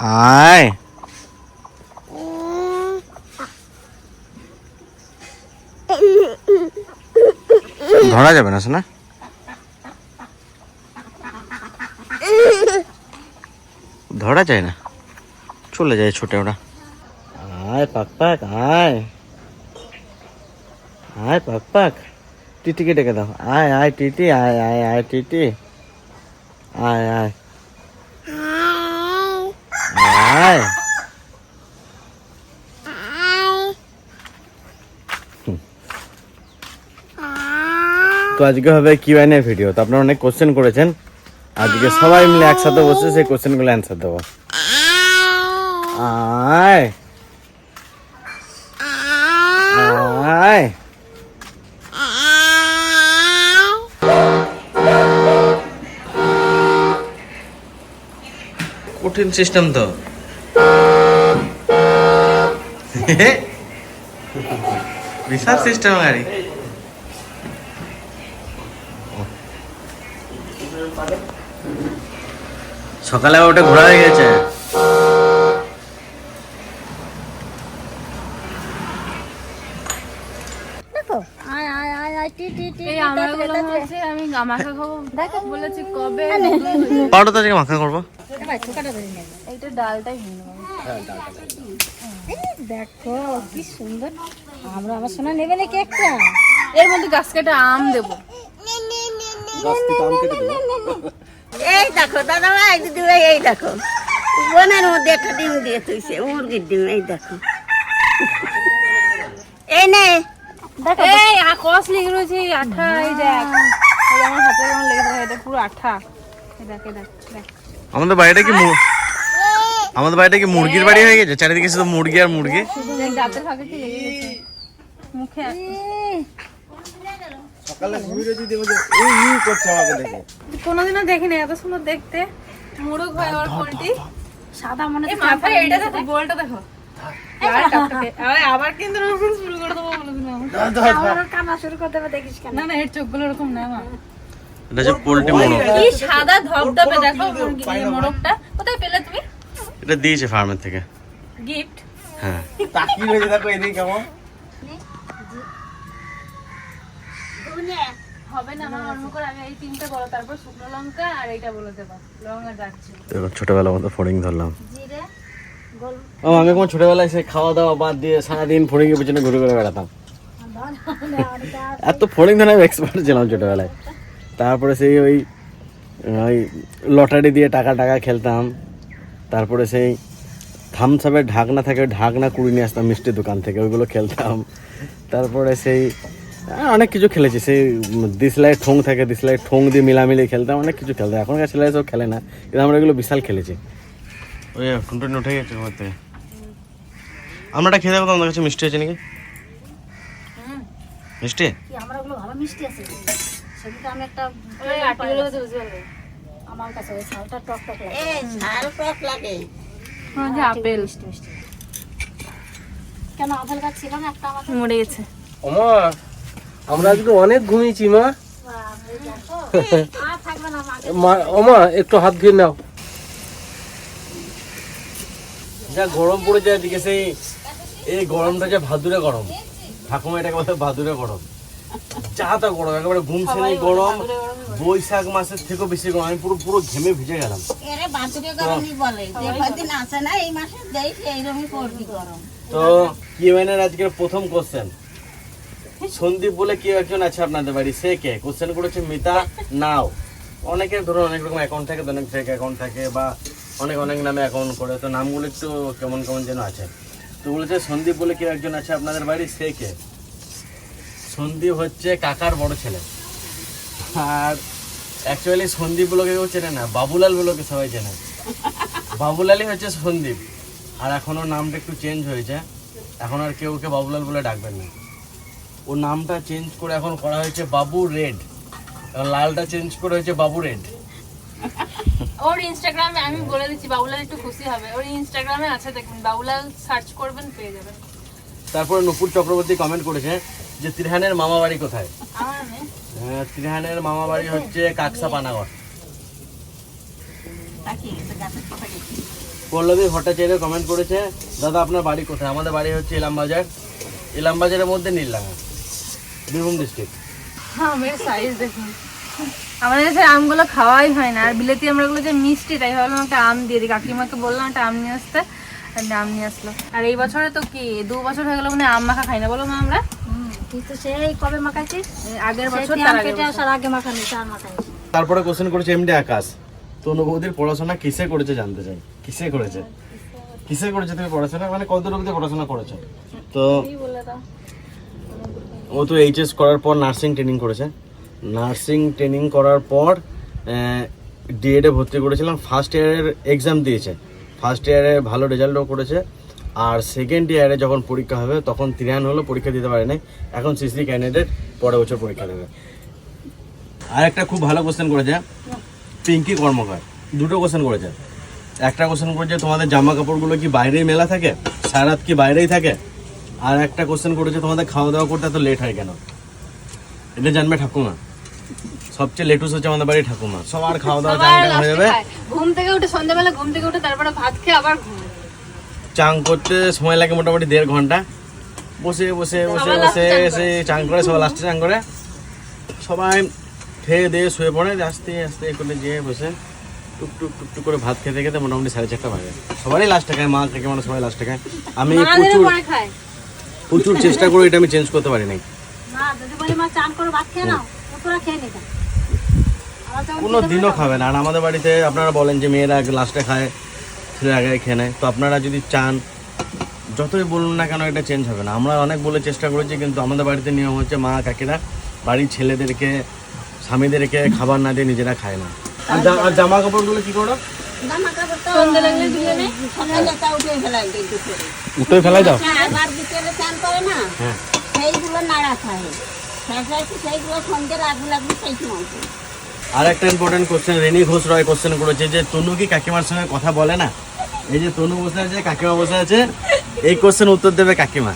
আয়। ধরা যাবে না শোনা ধরা যায় না। চলে যায় ছোটে ওরা। আয় পাক পাক আয়। আয় পাক পাক টিটিকে ডেকে দাও। আয় আয়, টিটি, আয় আয় আয়, টিটি। আয় আয়। আয় তো আজকে হবে কিউএনএ ভিডিও তো আপনারা অনেক কোশ্চেন করেছেন। আজকে সবাই মিলে একসাথে বসে সেই কোশ্চেনগুলো অ্যান্সার দেবো। আয়। আয়। কঠিন সিস্টেম তো। বিশাল সিস্টেম গাড়ি। সকালে ওটা ঘোরা হয়ে গেছে। আয় আয় আয় আয় টি টি টি এই আমারগুলো হচ্ছে আমি মাখা খাব। বলেছি কবে পাউডার তো আজকে মাখা করব। এইটা ডালটাই হইল দেখো কি সুন্দর। আমরা আমার সোনা নেবে না কেকটা এর মধ্যে গাছ কেটে আম দেবো। এই দেখো দাদা ভাই দিদি ভাই এই দেখো। বোনের মধ্যে একটা ডিম দিয়ে তুইছে মুরগির ডিম এই দেখো। এই নে। দেখো এই আকস লেগে রয়েছে আঠা এই দেখ। আমার হাতে লেগে থাকে এটা পুরো আঠা। দেখ দেখ দেখ। আমাদের বাড়িটা কি আমাদের বাড়িটা কি মুরগির বাড়ি হয়ে গেছে? চারিদিকে শুধু মুরগি আর মুরগি। কোনোদিনও দেখিনি এত সুন্দর দেখতে। মুরগ হয় আর পোলট্রি সাদা মনে মাথায় এইটা দেখো গোলটা দেখো। লাল টকটকে। আরে আবার কিন্তু শুরু করে দেবো কান্না শুরু করে দেবে দেখিস কেন? না না এর চোখগুলো এরকম না মা। এটা হচ্ছে পোল্ট্রি মোরগ কি সাদা ধবধবে দেখো মোরগটা কোথায় পেলে তুমি? এটা দিয়েছে ফার্মের থেকে। গিফট। হ্যাঁ। হবে না আমার অন্য করে এই তিনটে বলো তারপর শুকনো লঙ্কা আর এইটা বলে দেবো। লঙ্কা যাচ্ছে। দেখো ছোটবেলা মতো ফড়িং ধরলাম। জিরে গোল। ও আমি কোন ছোটবেলায় সে খাওয়া দাওয়া বাদ দিয়ে সারাদিন ফড়িং এর পিছনে ঘুরে ঘুরে বেড়াতাম। এত ফড়িং ধরে আমি এক্সপার্ট ছিলাম ছোটবেলায়। তারপরে সেই ওই ওই লটারি দিয়ে টাকা টাকা খেলতাম। তারপরে সেই থামসাপের ঢাকনা থাকে ঢাকনা কুড়ি নিয়ে আসতাম মিষ্টির দোকান থেকে ওইগুলো খেলতাম। তারপরে সেই অনেক কিছু খেলেছি। সেই দিসলাই ঠোং থাকে দিসলাই ঠোং দিয়ে মিলামিলি খেলতাম অনেক কিছু খেলতাম। এখনকার ছেলেরা সব খেলে না কিন্তু আমরা এগুলো বিশাল খেলেছি। ওই টুনটুনি উঠে গেছে ঘর থেকে আমরা একটা খেতে পারতাম আমাদের কাছে মিষ্টি আছে নাকি? মিষ্টি? আমার ওগুলো ভালো মিষ্টি আছে? সেদিকে আমি একটা আমার কাছে ওই শালটা টক টক লাগে। এই টক লাগে। আপেল। মিষ্টি মিষ্টি। কেন আপেল গাছ ছিল না একটা আমাদের মরে গেছে। ওমা আমরা আজকে অনেক ঘুমিয়েছি মা। ওমা একটু হাত ধুয়ে নাও। যা গরম পড়ে যায় এদিকে সেই এই গরমটা যে ভাদুরে গরম। ঠাকুমা এটাকে বলে ভাদুরে গরম। তা গরম একেবারে ঘুম ছেড়ে গরম বৈশাখ মাসের থেকেও বেশি গরম আমি পুরো পুরো ঘেমে ভিজে গেলাম। তো কিউএনের আজকের প্রথম কোশ্চেন সন্দীপ বলে কেউ একজন আছে আপনাদের বাড়ি সে কে? কোশ্চেন করেছে মিতা নাও। অনেকের ধরুন অনেক রকম অ্যাকাউন্ট থাকে অনেক ফেক অ্যাকাউন্ট থাকে বা অনেক অনেক নামে অ্যাকাউন্ট করে তো নামগুলো একটু কেমন কেমন যেন আছে। তো বলেছে সন্দীপ বলে কেউ একজন আছে আপনাদের বাড়ি সে কে? সন্দীপ হচ্ছে কাকার বড় ছেলে। আর অ্যাকচুয়ালি সন্দীপ বলোকে কেউ চেনে না বাবুলাল বলোকে সবাই চেনে। বাবুলালই হচ্ছে সন্দীপ। আর এখন ওর নামটা একটু চেঞ্জ হয়েছে। এখন আর কেউ ওকে বাবুলাল বলে ডাকবেন না। ওর নামটা চেঞ্জ করে এখন করা হয়েছে বাবু রেড। লালটা চেঞ্জ করে হয়েছে বাবু রেড। ওর ইনস্টাগ্রামে আমি বলে দিচ্ছি বাবুলাল একটু খুশি হবে। ওর ইনস্টাগ্রামে আছে দেখবেন বাবুলাল সার্চ করবেন পেয়ে যাবেন। তারপরে নুপুর চক্রবর্তী কমেন্ট করেছে যে ত্রিহানের মামা বাড়ি কোথায়? আহ, ত্রিহানের মামা বাড়ি হচ্ছে কাকসা পানাগড় পল্লবী ভট্টাচার্য কমেন্ট করেছে দাদা আপনার বাড়ি কোথায়? আমাদের বাড়ি হচ্ছে ইলামবাজার ইলামবাজারের মধ্যে নীলডাঙ্গা বীরভূম ডিস্ট্রিক্ট আমের সাইজ দেখুন। আমাদের কাছে আমগুলো খাওয়াই হয় না আর বিলেতি আমরাগুলো যে মিষ্টি তাই ভাবলাম একটা আম দিয়ে দিই। কাকিমাকে বললাম একটা আম নিয়ে আসতে আর আম নিয়ে আসলো। আর এই বছরে তো কি দু বছর হয়ে গেলো মানে আম মাখা খাই না বলো মা আমরা। কিন্তু সেই কবে মাখাইছিস? আগের বছর তার আম কেটে আসার আগে মাখানি চার মাখানি তারপরে কোশ্চেন করেছে এমডি আকাশ। তনু বৌদির পড়াশোনা কিসে করেছে জানতে চাই? কিসে করেছে? কিসে করেছে তুমি পড়াশোনা? মানে কত অবধি পড়াশোনা করেছ? তো ও তো এইচএস করার পর নার্সিং ট্রেনিং করেছে। নার্সিং ট্রেনিং করার পর ডিএডে ভর্তি করেছিলাম। ফার্স্ট ইয়ারের এক্সাম দিয়েছে। ফার্স্ট ইয়ারে ভালো রেজাল্টও করেছে। আর সেকেন্ড ইয়ারে যখন পরীক্ষা হবে, তখন ত্রিয়ান হলো পরীক্ষা দিতে পারে নাই এখন সিসি ক্যান্ডিডেট পরের বছর পরীক্ষা দেবে। আর একটা খুব ভালো কোশ্চেন করেছে, পিঙ্কি কর্মকার। দুটো কোশ্চেন করেছে। একটা কোশ্চেন করেছে, তোমাদের জামা কাপড়গুলো কি বাইরেই মেলা থাকে? সারাত কি বাইরেই থাকে? আর একটা কোশ্চেন করেছে, তোমাদের খাওয়া দাওয়া করতে এত লেট হয় কেন? এটা জানবে ঠাকুমা। সবচেয়ে লেটুস হচ্ছে আমাদের বাড়ি ঠাকুমা। সবার খাওয়া দাওয়া হয়ে যাবে। ঘুম থেকে উঠে সন্ধ্যাবেলা ঘুম থেকে উঠে তারপরে ভাত খেয়ে আবার ঘুম চান করতে সময় লাগে মোটামুটি দেড় ঘণ্টা। বসে বসে বসে বসে এসে চান করে। সবাই লাস্টে চান করে। সবাই খেয়ে দিয়ে শুয়ে পড়ে আস্তে আস্তে করে যেয়ে বসে টুক টুক টুক টুক করে ভাত খেতে খেতে মোটামুটি সাড়ে চারটা বাজে। সবারই লাস্টে খায় মা থেকে মানে সবাই লাস্টে খায় আমি প্রচুর প্রচুর চেষ্টা করে এটা আমি চেঞ্জ করতে পারি নাই। কোনো দিনও খাবে না। আর আমাদের বাড়িতে আপনারা বলেন যে মেয়েরা লাস্টে খায়। ছেলেরা আগে খেয়ে নেয় তো আপনারা যদি চান যতই বলুন না কেন এটা চেঞ্জ হবে না। আমরা অনেক বলে চেষ্টা করেছি কিন্তু আমাদের বাড়িতে নিয়ম হচ্ছে মা কাকিরা বাড়ির ছেলেদেরকে স্বামীদেরকে খাবার না দিয়ে নিজেরা খায় না। আর জামা কাপড়গুলো কি করো? উঠে ফেলাই দাও? হ্যাঁ আর একটা important question Reni Ghosh Roy question করেছে যে তনু কি কাকিমার সঙ্গে কথা বলে না? এই যে তনু বসে আছে কাকিমা বসে আছে এই কোশ্চেন উত্তর দেবে কাকিমা।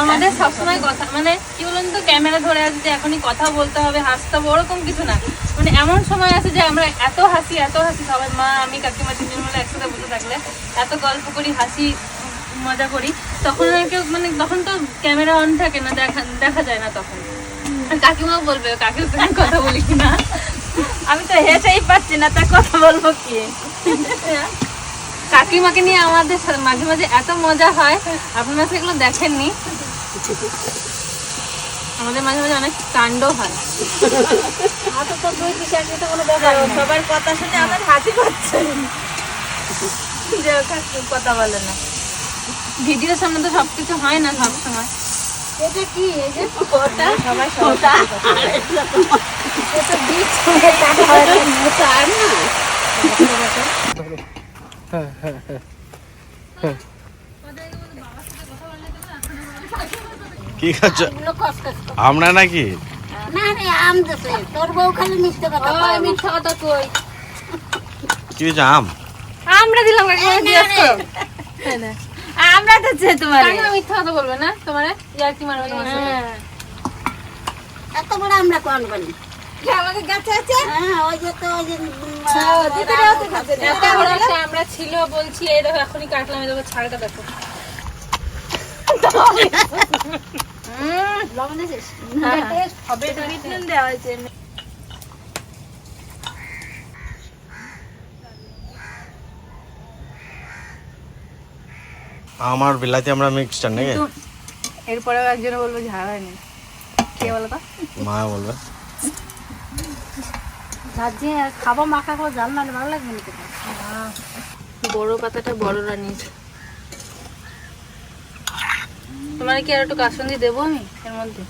আমাদের সবসময় কথা মানে কি বলুন তো ক্যামেরা ধরে আছে যে এখনই কথা বলতে হবে হাসতে হবে ওরকম কিছু না। মানে এমন সময় আছে যে আমরা এত হাসি এত হাসি সবাই মা আমি কাকিমা তিনজন মিলে একসাথে বসে থাকলে এত গল্প করি হাসি মজা করি, তখন আর কেউ মানে তখন তো ক্যামেরা অন থাকে না, দেখা দেখা যায় না তখন। আর কাকিমাও বলবে সঙ্গে কথা বলি না। আমি তো হেসেই পাচ্ছি না, তা কথা বলব কি? কাকিমাকে নিয়ে আমাদের মাঝে মাঝে এত মজা হয়, আপনারা সেগুলো দেখেননি? আমাদের মাঝে মাঝে অনেক কাণ্ড হয়। সবার কথা শুনে আমার হাসি পাচ্ছে। যে কথা বলে না। ভিডিওর সামনে তো সবকিছু হয় না সব সময় এটা কি? এই যে ওটা সবাই সবাই এটা বীজ সঙ্গে কাটা হয় মোটা আর না কি খাচ্ছ? আমরা নাকি? না রে আম দেশে তোর বউ খালি মিথ্যে কথা ওই কয় না। কথা কই? কি আম? আমরা দিলাম না। আমরা তো চেয়ে তোমার। মিথ্যা কথা বলবে না? তোমার ইয়ার কি মারবে তোমার সাথে? এত বড় আমরা কোন বলি আমাদের গাছে আছে? হ্যাঁ ওই যে তো ওই যে এত বড় আমরা ছিল বলছি এই দেখো এখনই কাটলাম এই দেখো ছাড়টা দেখো। লবণ দিয়েছিস? হবে ভিটামিন দেওয়া হয়েছে। আমার বিলাতি আমরা মিক্সচার নাকি? এরপরেও একজনে বলব ঝাড় হয়নি। কে বলো তো? মা বলবে। খাব মাখা জাল না ভালো লাগবে না বড় পাতাটা বড়রা নিয়েছে তোমার কি আর একটু কাসন্দি দেবো আমি এর মধ্যে?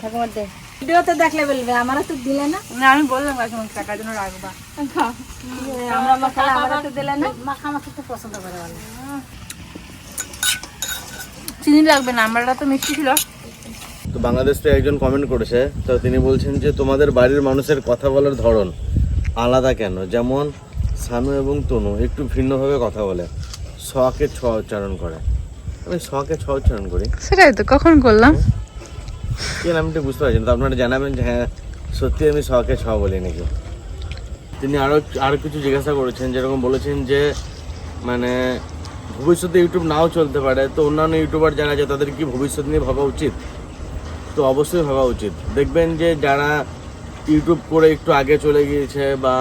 ঠাকুমার দে। ভিডিওতে দেখলে বলবে আমারও তো দিলে না? না আমি বললাম টাকার জন্য রাখবা। আমরা মাখালে আমারও তো দিলে না। মাখা মাখা তো পছন্দ করে বলে। চিনি লাগবে না আমরাটা তো মিষ্টি ছিল। তো বাংলাদেশ থেকে একজন কমেন্ট করেছে তো তিনি বলছেন যে তোমাদের বাড়ির মানুষের কথা বলার ধরন আলাদা কেন? যেমন সানু এবং তনু একটু ভিন্নভাবে কথা বলে শকে ছ উচ্চারণ করে। আমি শখে ছ উচ্চারণ করি। সেটাই তো কখন করলাম? কেন আমি তো বুঝতে পারছি না তো আপনারা জানাবেন যে হ্যাঁ সত্যি আমি শখে ছ বলি নাকি? তিনি আরও আরও কিছু জিজ্ঞাসা করেছেন যেরকম বলেছেন যে মানে ভবিষ্যতে ইউটিউব নাও চলতে পারে তো অন্যান্য ইউটিউবার যারা আছে তাদের কি ভবিষ্যৎ নিয়ে ভাবা উচিত? তো অবশ্যই ভাবা উচিত। দেখবেন যে যারা ইউটিউব করে একটু আগে চলে গিয়েছে বা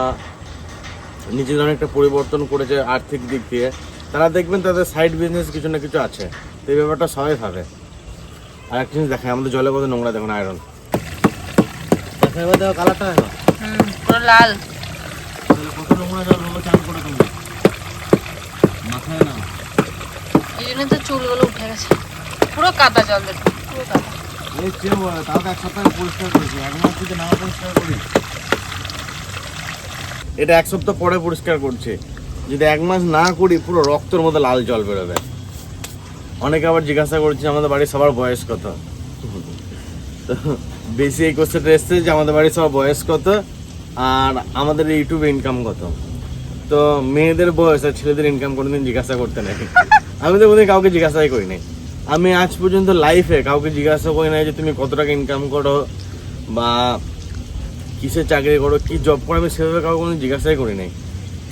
নিজেদের অনেকটা পরিবর্তন করেছে আর্থিক দিক দিয়ে তারা দেখবেন তাদের সাইড বিজনেস কিছু না কিছু আছে। তো এই ব্যাপারটা সবাই ভাবে। আর একটা জিনিস দেখায় আমাদের জলে কত নোংরা দেখুন আয়রন দেখা এবার কালারটা দেখো। লাল। কত নোংরা জল হলো চান করে তুমি মাথায় না এই এটা এক সপ্তাহ পরে পরিষ্কার করছে। যদি এক মাস না করি, পুরো রক্তের মতো লাল জল বেরোবে। অনেকে আবার জিজ্ঞাসা করছে আমাদের বাড়ির সবার বয়স কত? বেশি এই কোশ্চেনটা এসছে যে আমাদের বাড়ির সবার বয়স কত আর আমাদের ইউটিউবে ইনকাম কত। তো মেয়েদের বয়স আর ছেলেদের ইনকাম কোনোদিন জিজ্ঞাসা করতে নাই। আমি তো বোধহয় কাউকে জিজ্ঞাসাই করি নাই আমি আজ পর্যন্ত লাইফে কাউকে জিজ্ঞাসা করি নাই যে তুমি কত টাকা ইনকাম করো বা কিসের চাকরি করো, কি জব করো, আমি সেভাবে কাউকে কোনো জিজ্ঞাসাই করি নাই।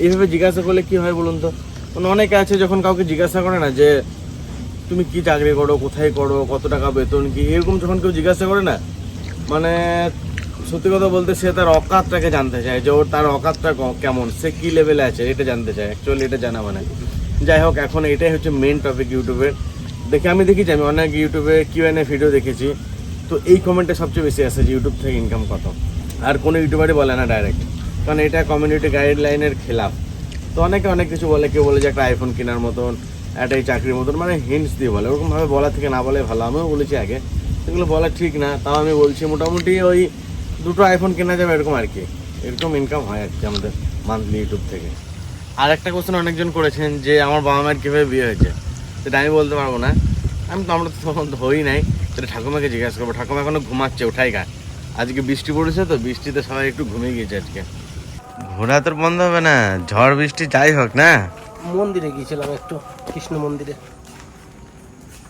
এইভাবে জিজ্ঞাসা করলে কি হয় বলুন তো? মানে অনেকে আছে যখন কাউকে জিজ্ঞাসা করে না যে, তুমি কি চাকরি করো, কোথায় করো, কত টাকা বেতন, কি? এরকম যখন কেউ জিজ্ঞাসা করে না মানে সত্যি কথা বলতে সে তার অকাতটাকে জানতে চায় যে ওর তার অকাতটা কেমন, সে কি লেভেলে আছে, এটা জানতে চায় অ্যাকচুয়ালি এটা জানা মানে। যাই হোক, এখন এটাই হচ্ছে মেন টপিক ইউটিউবের দেখে আমি দেখেছি, আমি অনেক ইউটিউবে কিউ এন ভিডিও দেখেছি। তো এই কমেন্টে সবচেয়ে বেশি আসে যে ইউটিউব থেকে ইনকাম কত। আর কোনো ইউটিউবারই বলে না ডাইরেক্ট কারণ এটা কমিউনিটি গাইডলাইনের খেলাফ। তো অনেকে অনেক কিছু বলে, কেউ বলে যে একটা আইফোন কেনার মতন, একটা এই চাকরির মতন মানে হিন্টস দিয়ে বলে। ওরকমভাবে বলা থেকে না বলে ভালো। আমিও বলেছি আগে। সেগুলো বলা ঠিক না। তাও আমি বলছি মোটামুটি ওই দুটো আইফোন কেনা যাবে এরকম আর কি। এরকম ইনকাম হয় আর কি আমাদের মান্থলি ইউটিউব থেকে। আর একটা কোশ্চেন অনেকজন করেছেন যে আমার বাবা মায়ের কীভাবে বিয়ে হয়েছে। সেটা আমি বলতে পারব না। আমি তো আমরা তো তখন তো হই নাই। সেটা ঠাকুমাকে জিজ্ঞাসা করব। ঠাকুমা এখনও ঘুমাচ্ছে ওঠাই গা আজকে বৃষ্টি পড়েছে তো বৃষ্টিতে সবাই একটু ঘুমিয়ে গিয়েছে আজকে। ঘোরা তোর বন্ধ হবে না? ঝড় বৃষ্টি যাই হোক না? মন্দিরে গিয়েছিলাম একটু কৃষ্ণ মন্দিরে।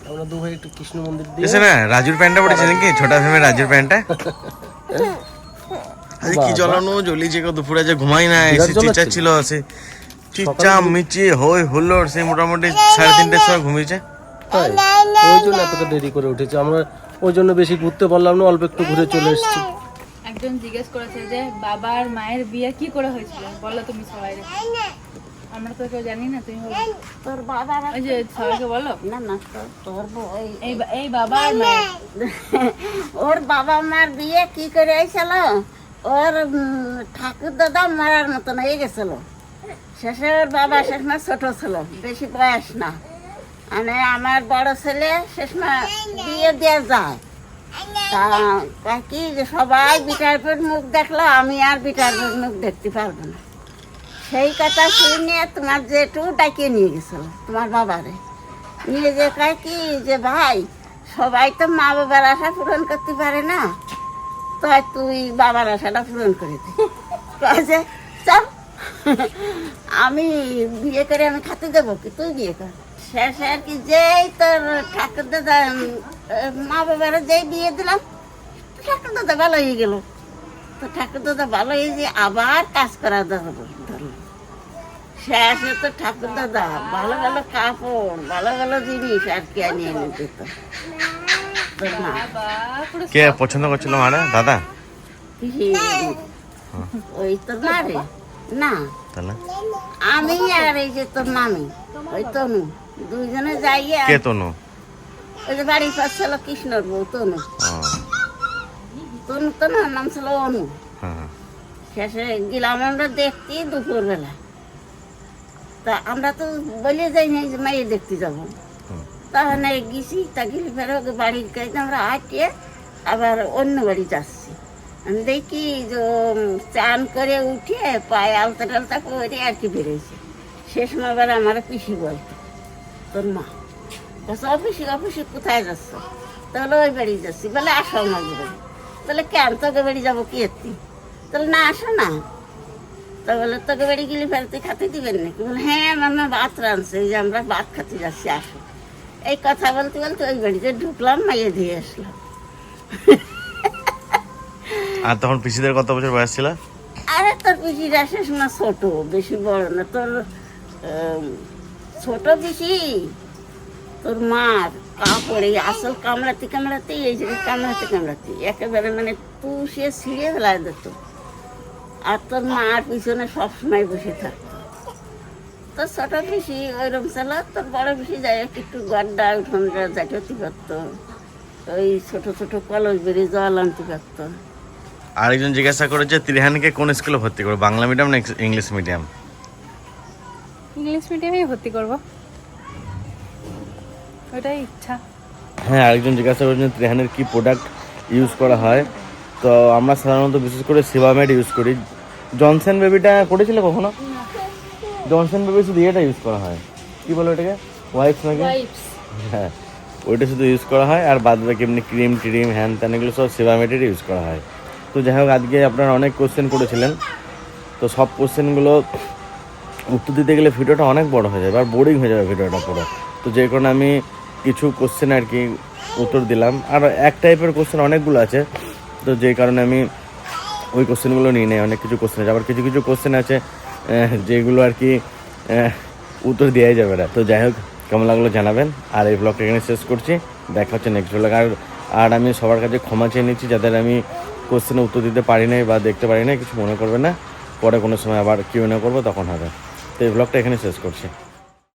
আমরা দু ভাই একটু কৃষ্ণ মন্দির দিয়ে এসে না রাজুর প্যান্টটা পড়েছে নাকি? ছোটা ফেমে রাজুর প্যান্টটা? আজকে কি জ্বলানো জ্বলিয়েছে কত দুপুরে যে ঘুমাই না এসে। চিচাচ্ছিল আছে চিচা মিচি হই হুল্লোড় সেই মোটামুটি সাড়ে তিনটের সময় ঘুমিয়েছে। তাই? ওই জন্য এতটা দেরি করে উঠেছে। আমরা ওই জন্য বেশি ঘুরতে পারলাম না অল্প একটু ঘুরে চলে এসেছি। একজন জিজ্ঞেস করেছে যে বাবা আর মায়ের বিয়ে কি করে হয়েছিল? বলো তুমি সবাই আমরা তো কেউ জানি না তুমি তোর বাবার ওই যে সবাইকে বলো। না না তোর এই এই বাবা আর মায়ের ওর বাবা মার বিয়ে কি করে হয়েছিল? ওর ঠাকুর দাদা মারার মতন হয়ে গেছিল। শেষে ওর বাবা শেষমা ছোট ছিল, বেশি বয়স না। মানে আমার বড় ছেলে শেষমা বিয়ে দিয়ে যায়। তা কি সবাই বিটার পেট মুখ দেখল, আমি আর বিটার পেট মুখ দেখতে পারব না। সেই কথা শুনে তোমার জেঠু ডাকিয়ে নিয়ে গেছিল, তোমার বাবারে। নিয়ে যে কি যে, ভাই, সবাই তো মা বাবার আশা পূরণ করতে পারে না। তো তুই বাবার আশাটা পূরণ করে দে। চল আমি বিয়ে করে আমি খাতে দেবো কি? তুই বিয়ে কর। শেষে আর কি যেই তোর ঠাকুর দাদা মা বাবার যেই বিয়ে দিলাম ঠাকুর দাদা ভালো হয়ে গেল। তো ঠাকুর দাদা ভালো হয়ে যে আবার কাজ করা ধরলো। শেষে তো ঠাকুর দাদা ভালো ভালো কাপড় ভালো ভালো জিনিস আর কি আনিয়ে এনে দিত। কে পছন্দ করছিল মানে দাদা? ওই তো না রে। না। তাহলে? আমি আর এই যে তোর মামি ওই তনু দুইজনে যাইয়ে কে তনু? ওই যে বাড়ির পাশ ছিল কৃষ্ণর বউ তনু। তনু তো না নাম ছিল অনু। হ্যাঁ। শেষে গেলাম আমরা দেখতে দুপুরবেলা। তা আমরা তো বলে যাই না যে মাইয়ে দেখতে যাব। তাহলে গেছি তা গেলে ফের বাড়ির কাছে আমরা হাঁটিয়ে আবার অন্য বাড়ি যাচ্ছি। দেখি যে চান করে উঠে পায়ে আলতা টালতা করে আর কি বেরোয়েছে শেষ সময় আবার আমার পিসি বলতো, তোর মা। বলছে অফিসে অফিসে কোথায় যাচ্ছ? তাহলে ওই বাড়ি যাচ্ছি। বলে, আসো আমার বাড়ি। তাহলে কেন তোকে বাড়ি যাব কি এত্তি? তাহলে না, আসো না। তা বলে, তোকে বাড়ি গেলে ফেরতে খাতে দিবেন নাকি? বলে হ্যাঁ মামা, ভাত রাঁধছে যে আমরা ভাত খাতে যাচ্ছি, আসো। এই কথা বলতে বলতে ওই বাড়িতে ঢুকলাম, মাইয়ে দিয়ে আসলাম আর তখন পিসিদের কত বছর বয়স ছিল? আরে তোর পিসির আসিস না ছোট, বেশি বড় না, তোর ছোট পিসি, তোর মার কাপড়ে, আসল কামড়াতে কামড়াতে, এই জায়গায় কামড়াতে কামড়াতে, একেবারে মানে তুষে ছিঁড়ে ফেলায় দিত। আর তোর মার পিছনে সবসময় বসে থাকতো। তোর ছোট পিসি ওইরকম ছিল, তোর বড় পিসি যাই হোক, একটু গড্ডা উঠোন যাইতে পারতো। ওই ছোট ছোট কলস বেরিয়ে জল আনতে পারতো। আরেকজন জিজ্ঞাসা করেছে ত্রিহানকে কোন স্কুলে ভর্তি করব? বাংলা মিডিয়াম না ইংলিশ মিডিয়াম ইংলিশ মিডিয়ামেই ভর্তি করব। ওটাই ইচ্ছা। হ্যাঁ আরেকজন জিজ্ঞাসা করেছেন ত্রিহানের কি প্রোডাক্ট ইউজ করা হয়? তো আমরা সাধারণত বিশেষ করে সিবামেড ইউজ করি। জনসন বেবিটা করেছিলে কখনো? জনসন বেবি শুধু এটা ইউজ করা হয়। কি বলো এটাকে ওয়াইপস নাকি? হ্যাঁ ওইটা শুধু ইউজ করা হয় আর বাদ বাকি এমনি ক্রিম ট্রিম হ্যান ত্যান এগুলো সব সেবামেটের ইউজ করা হয়। তো যাই হোক, আজকে আপনারা অনেক কোশ্চেন করেছিলেন। তো সব কোশ্চেনগুলো উত্তর দিতে গেলে ভিডিওটা অনেক বড় হয়ে যাবে, আর বোরিং হয়ে যাবে ভিডিওটা পুরো। তো যে কারণে আমি কিছু কোশ্চেন আর কি উত্তর দিলাম। আর এক টাইপের কোশ্চেন অনেকগুলো আছে। তো যে কারণে আমি ওই কোশ্চেনগুলো নিয়ে নেই, অনেক কিছু কোশ্চেন আছে। আবার কিছু কিছু কোশ্চেন আছে যেগুলো আর কি উত্তর দেওয়াই যাবে না। তো যাই হোক, কেমন লাগল জানাবেন। আর এই ব্লগটা এখানে শেষ করছি। দেখা হচ্ছে নেক্সট ব্লগ আর আর আমি সবার কাছে ক্ষমা চেয়ে নিচ্ছি, যাদের আমি কোশ্চেনে উত্তর দিতে পারি নাই বা দেখতে পারি নাই, কিছু মনে করবে না। পরে কোনো সময় আবার কিউ না করব, তখন হবে। তো এই ব্লগটা এখানে শেষ করছি।